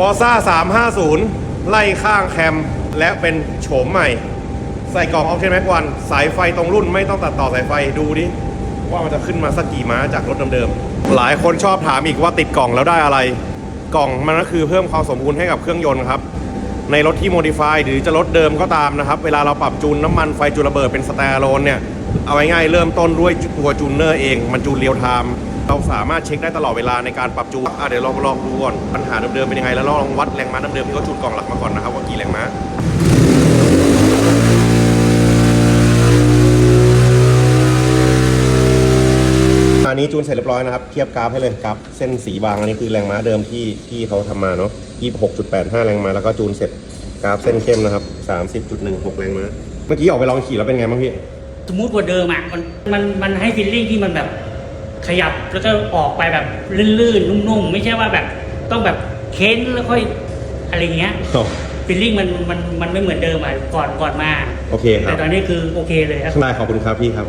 Forza 350 ไล่ข้างแคม และเป็นโฉมใหม่ ใส่กล่องออ t เ n นแม็กวันสายไฟตรงรุ่นไม่ต้องตัดต่อสายไฟดูดิ ว่ามันจะขึ้นมาสักกี่ม้าจากรถเดิมๆ หลายคนชอบถามอีกว่าติดกล่องแล้วได้อะไร กล่องมันก็คือเพิ่มความสมบูรณ์ให้กับเครื่องยนต์ครับ ในรถที่โมดิฟายหรือจะรถเดิมก็ตามนะครับ เวลาเราปรับจูนน้ำมันไฟจูนระเบิดเป็นสแตร์โลนเนี่ยเอาง่ายๆเริ่มต้นด้วยตัวจูนเนอร์เองมันจูนเรียลไทม์ เราสามารถเช็คได้ตลอดเวลาในการปรับจูนอะเดี๋ยวเราลองดูก่อนปัญหาเดิมๆเป็นยังไงแล้วลองวัดแรงม้าเดิมๆที่เขาจูนกล่องหลักมาก่อนนะครับว่ากี่แรงม้าอันนี้จูนเสร็จเรียบร้อยนะครับ เทียบกราฟให้เลยกราฟเส้นสีบางอันนี้คือแรงม้าเดิมที่ที่เขาทำมาเนาะ26.85 แรงม้าแล้วก็จูนเสร็จกราฟเส้นเข้มนะครับ30.16 แรงม้าเมื่อกี้ออกไปลองขี่แล้วเป็นไงบ้างพี่ สมมติกว่าเดิมอะมันมันมันให้ฟีลลิ่งที่มันแบบ ขยับแล้วก็ออกไปแบบลื่นๆนุ่มๆไม่ใช่ว่าแบบต้องแบบเค้นแล้วค่อยอะไรเงี้ยอ๋อฟีลลิ่งมันมันมันไม่เหมือนเดิมอะก่อนก่อนมาโอเคครัแต่บตอนนี้คือโอเคเลยครับได้ขอบคุณครับพี่ครับ